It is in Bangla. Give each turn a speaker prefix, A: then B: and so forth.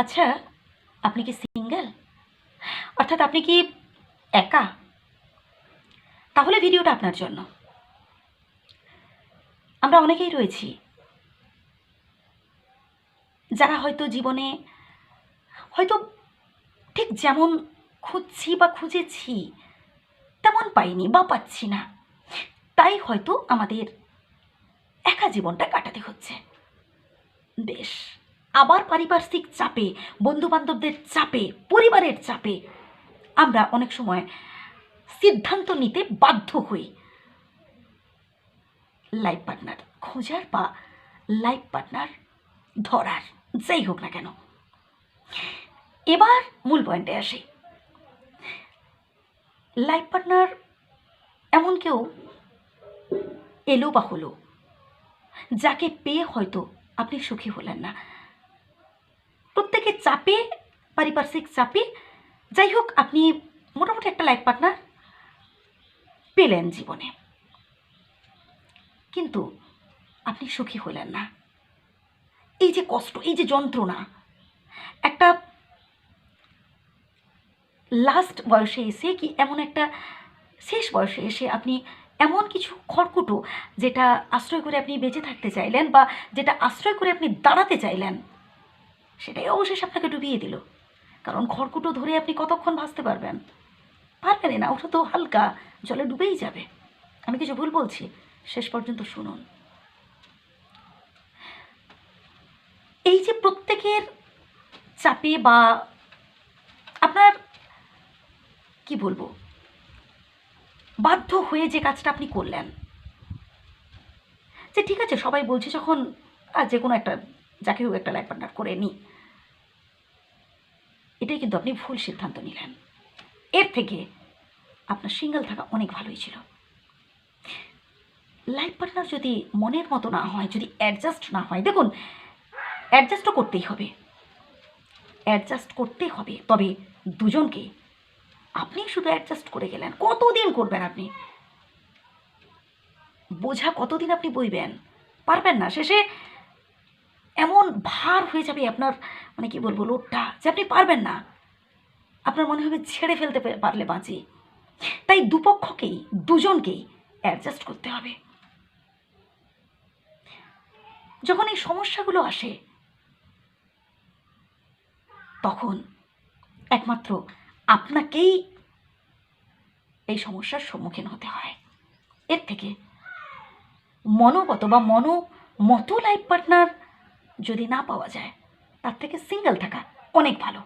A: আচ্ছা আপনি কি সিঙ্গেল? অর্থাৎ আপনি কি একা? তাহলে ভিডিওটা আপনার জন্য। আমরা অনেকেই রয়েছি যারা হয়তো জীবনে হয়তো ঠিক যেমন খুঁজছি বা খুঁজেছি, তেমন পাইনি বা পাচ্ছি না। তাই হয়তো আমাদের একা জীবনটা কাটাতে হচ্ছে। বেশ। আবার পারিপার্শ্বিক চাপে, বন্ধুবান্ধবদের চাপে, পরিবারের চাপে আমরা অনেক সময় সিদ্ধান্ত নিতে বাধ্য হই। লাইফ পার্টনার খোঁজার বা লাইফ পার্টনার ধরার, যাই হোক না কেন। এবার মূল পয়েন্টে আসি। লাইফ পার্টনার এমন কেউ এলো বা হলো, যাকে পেয়ে হয়তো আপনি সুখী হলেন না। প্রত্যেকের চাপে, পারিপার্শ্বিক চাপে যাই হোক আপনি মোটামুটি একটা লাইফ পার্টনার পেলেন জীবনে। কিন্তু আপনি সুখী হলেন না। এই যে কষ্ট, এই যে যন্ত্রণা, একটা লাস্ট বয়সে এসে কি এমন একটা শেষ বয়সে এসে আপনি এমন কিছু খড়কুটো যেটা আশ্রয় করে আপনি বেঁচে থাকতে চাইলেন বা যেটা আশ্রয় করে আপনি দাঁড়াতে চাইলেন সেটাই অবশেষে আপনাকে ডুবিয়ে দিল। কারণ খড়কুটো ধরে আপনি কতক্ষণ ভাসতে পারবেন? পারবেনই না, ওটা তো হালকা, জলে ডুবেই যাবে। আমি কিছু ভুল বলছি? শেষ পর্যন্ত শুনুন। এই যে প্রত্যেকের চাপে বা আপনার, কি বলব, বাধ্য হয়ে যে কাজটা আপনি করলেন। যে ঠিক আছে, সবাই বলছে যখন আর যে কোনো একটা যাকে হোক একটা লাইফ পার্টনার করে নিই। এটাই কিন্তু আপনি ভুল সিদ্ধান্ত নিলেন। এর থেকে আপনার সিঙ্গেল থাকা অনেক ভালোই ছিল। লাইফ পার্টনার যদি মনের মতো না হয়, যদি অ্যাডজাস্ট না হয়, দেখুন অ্যাডজাস্টও করতেই হবে। অ্যাডজাস্ট করতেই হবে। তবে দুজনকে আপনি শুধু অ্যাডজাস্ট করে গেলেন। কতদিন করবেন আপনি? বোঝা কতদিন আপনি বইবেন? পারবেন না। শেষে এমন ভার হয়ে যাবে আপনার মানে কি বলব লোডটা যে আপনি পারবেন না। আপনার মনে হবে ছেড়ে ফেলতে পারলে বাঁচি। তাই দুপক্ষকেই, দুজনকেই অ্যাডজাস্ট করতে হবে। যখন এই সমস্যাগুলো আসে, তখন একমাত্র আপনাকেই এই সমস্যার সম্মুখীন হতে হয়। এর থেকে মনোগত বা মনো মতো লাইফ পার্টনার যদি না পাওয়া যায় তার থেকে সিঙ্গেল থাকা অনেক ভালো।